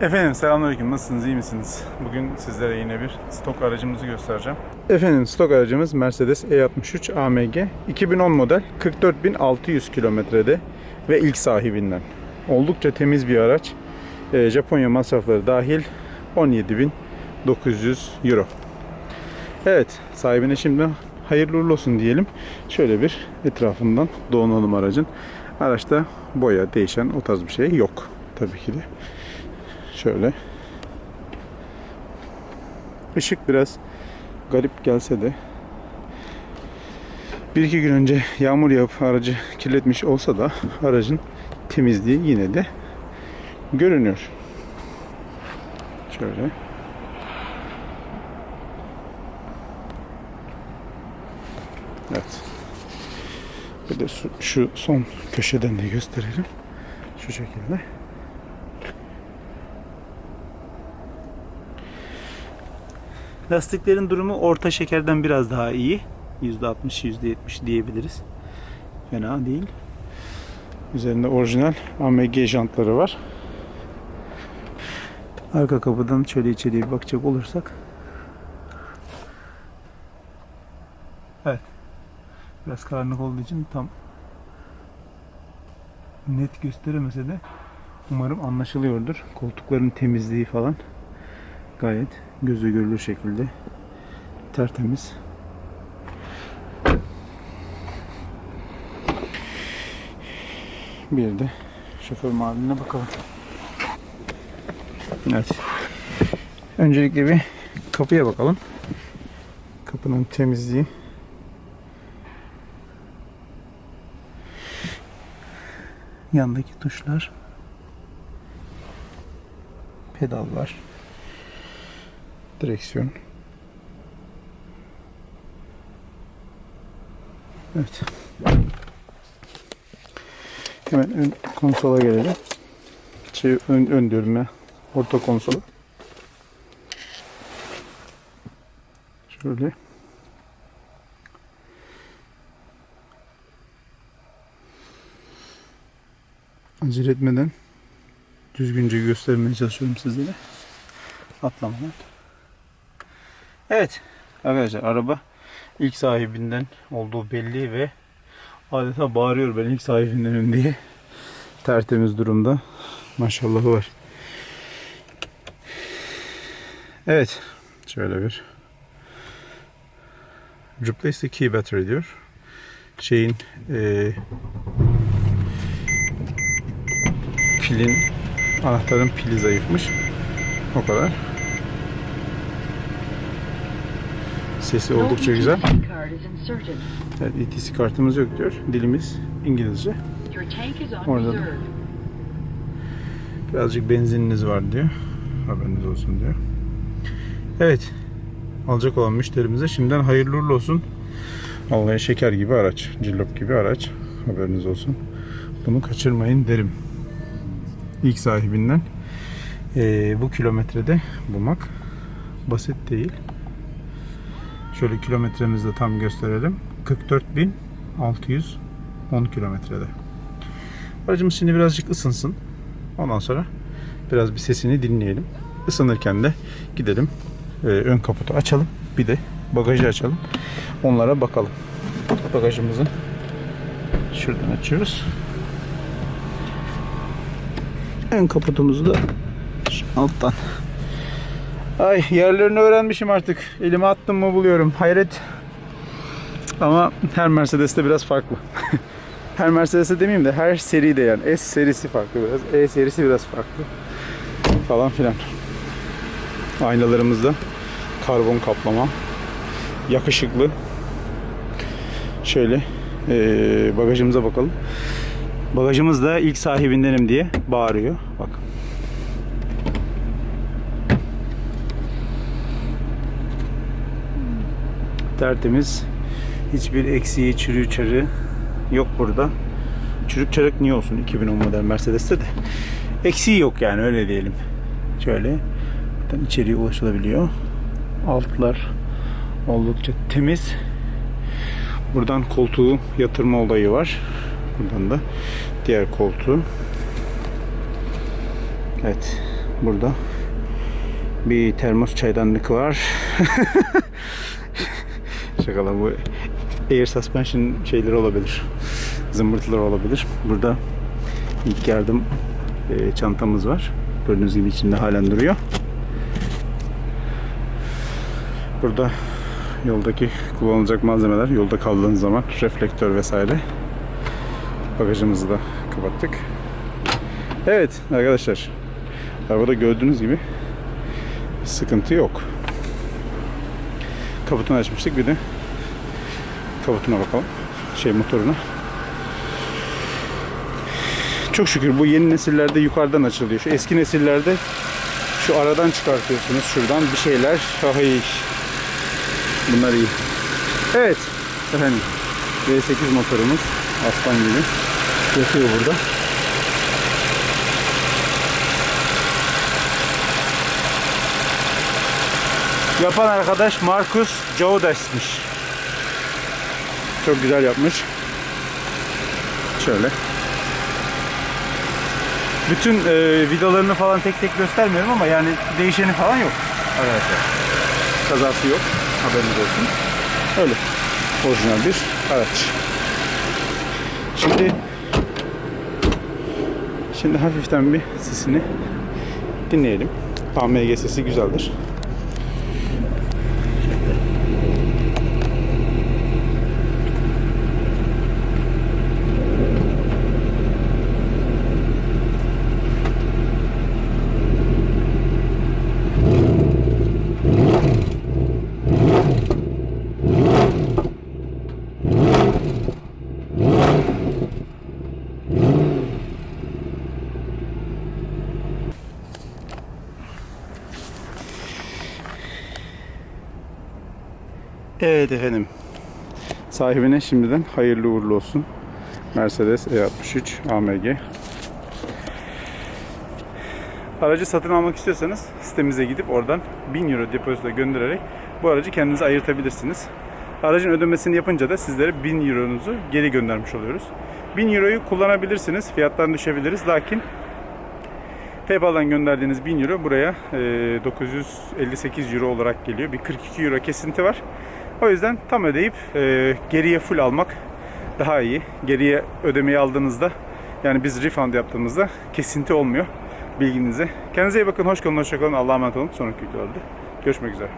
Efendim selamünaleyküm. Nasılsınız? iyi misiniz? Bugün sizlere yine bir stok aracımızı göstereceğim. Efendim stok aracımız Mercedes E63 AMG 2010 model 44.600 kilometrede ve ilk sahibinden. Oldukça temiz bir araç. Ee, Japonya masrafları dahil 17.900 euro. Evet sahibine şimdi hayırlı uğurlu olsun diyelim. Şöyle bir etrafından dolanalım aracın. Araçta boya değişen o tarz bir şey yok tabii ki de. Şöyle. Işık biraz garip gelse de bir iki gün önce yağmur yağıp aracı kirletmiş olsa da aracın temizliği yine de görünüyor. Şöyle. Evet. Bir de şu, son köşeden de gösterelim. Şu şekilde. Lastiklerin durumu orta şekerden biraz daha iyi. %60, %70 diyebiliriz. Fena değil. Üzerinde orijinal AMG jantları var. Arka kapıdan şöyle içeriye bakacak olursak. Evet. Biraz karanlık olduğu için tam net gösteremese de umarım anlaşılıyordur. Koltukların temizliği falan gayet gözü görülür şekilde tertemiz. Bir de şoför mahalline bakalım. Evet. Öncelikle bir kapıya bakalım. Kapının temizliği. Yandaki tuşlar. Pedal var. Direksiyon. Evet. Hemen ön konsola gelelim. Şey, ön, ön diyorum. Orta konsola. Şöyle. Acele etmeden düzgünce göstermeye çalışıyorum sizlere. Atlamadan. Evet arkadaşlar araba ilk sahibinden olduğu belli ve adeta bağırıyor ben ilk sahibindenim diye. Tertemiz durumda. Maşallahı var. Evet. Şöyle bir Replace the key battery diyor. Şeyin eee pilin anahtarın pili zayıfmış. O kadar. Sesi oldukça güzel. Evet, ETC kartımız yok diyor. Dilimiz İngilizce. Orada da. Birazcık benzininiz var diyor. Haberiniz olsun diyor. Evet. Alacak olan müşterimize şimdiden hayırlı uğurlu olsun. Vallahi şeker gibi araç. Cillop gibi araç. Haberiniz olsun. Bunu kaçırmayın derim. İlk sahibinden eee, bu kilometrede bulmak basit değil. Şöyle kilometremizi de tam gösterelim. 44.610 kilometrede. Aracımız şimdi birazcık ısınsın. Ondan sonra biraz bir sesini dinleyelim. Isınırken de gidelim e, ön kaputu açalım. Bir de bagajı açalım. Onlara bakalım. Bagajımızı şuradan açıyoruz. Ön kaputumuzu da alttan. Ay yerlerini öğrenmişim artık. Elime attım mı buluyorum. Hayret. Ama her Mercedes'te biraz farklı. her Mercedes'te demeyeyim de her seri de yani S serisi farklı biraz. E serisi biraz farklı. Falan filan. Aynalarımızda karbon kaplama. Yakışıklı. Şöyle eee, bagajımıza bakalım. Bagajımız da ilk sahibindenim diye bağırıyor. Tertemiz. Hiçbir eksiği, çürüğü, çarığı yok burada. Çürük çarık niye olsun 2010 model Mercedes'te de. Eksiği yok yani öyle diyelim. Şöyle içeriye ulaşılabiliyor. Altlar oldukça temiz. Buradan koltuğu yatırma olayı var. Buradan da diğer koltuğu. Evet. Burada bir termos çaydanlık var. Şakalar bu air suspension şeyleri olabilir. Zımbırtılar olabilir. Burada ilk yardım e, çantamız var. Gördüğünüz gibi içinde halen duruyor. Burada yoldaki kullanılacak malzemeler, yolda kaldığınız zaman reflektör vesaire. Bagajımızı da kapattık. Evet arkadaşlar. Arabada gördüğünüz gibi sıkıntı yok. Kaputunu açmıştık bir de kaputuna bakalım. Şey motoruna. Çok şükür bu yeni nesillerde yukarıdan açılıyor. Şu eski nesillerde şu aradan çıkartıyorsunuz şuradan bir şeyler. Ay. Bunlar iyi. Evet. Efendim. V8 motorumuz aslan gibi yatıyor burada. Yapan arkadaş Marcus Jodes'miş. Çok güzel yapmış. Şöyle. Bütün e, vidalarını falan tek tek göstermiyorum ama yani değişeni falan yok arkadaşlar. Kazası yok. Haberiniz olsun. Öyle. Orijinal bir araç. Şimdi şimdi hafiften bir sesini dinleyelim. AMG sesi güzeldir. Evet efendim. Sahibine şimdiden hayırlı uğurlu olsun. Mercedes E63 AMG. Aracı satın almak istiyorsanız sitemize gidip oradan 1000 euro depozito göndererek bu aracı kendinize ayırtabilirsiniz. Aracın ödemesini yapınca da sizlere 1000 euronuzu geri göndermiş oluyoruz. 1000 euroyu kullanabilirsiniz. Fiyattan düşebiliriz. Lakin PayPal'dan gönderdiğiniz 1000 euro buraya e, 958 euro olarak geliyor. Bir 42 euro kesinti var. O yüzden tam ödeyip e, geriye full almak daha iyi. Geriye ödemeyi aldığınızda yani biz refund yaptığımızda kesinti olmuyor bilginize. Kendinize iyi bakın. Hoş kalın. Hoşça kalın. Allah'a emanet olun. Sonraki videolarda görüşmek üzere.